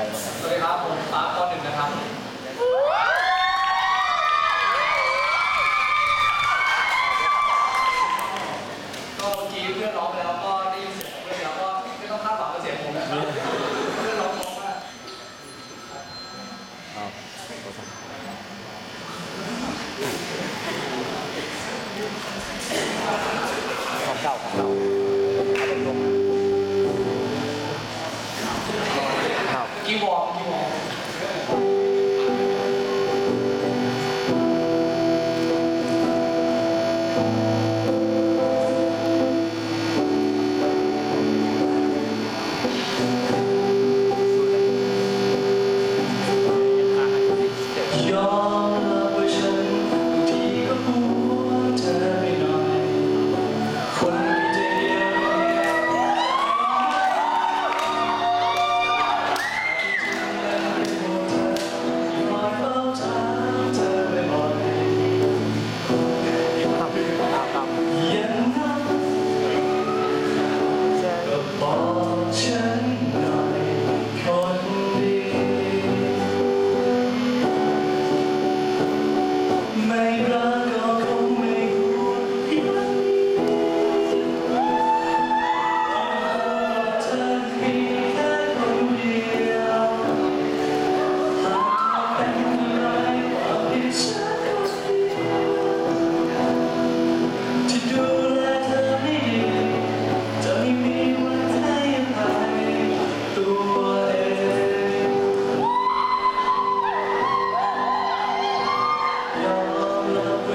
รบ้างสวัสดีครับ ผมฟ้าปหนึ่งนะครับ ก็เมื่อกี้เพื่อน้องไปแล้วก็ได้ยินเสียงเปแล้วก็ไม่ต้องคาหวังกับเสียงผมนะครับ เพื่อน้องเพรามากอ้าขอโครั กีวองกีวอง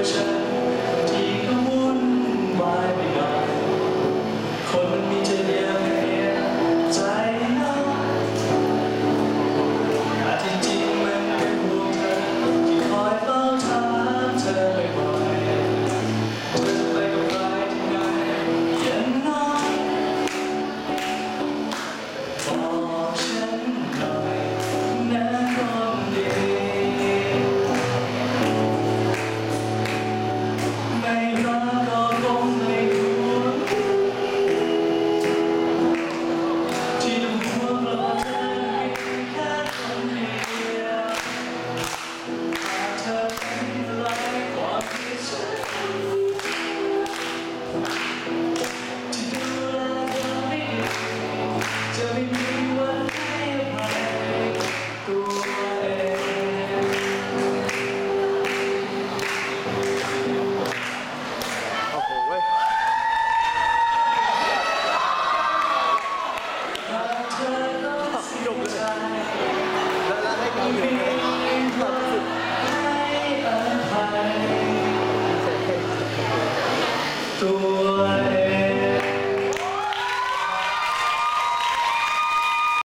treasure. ตัว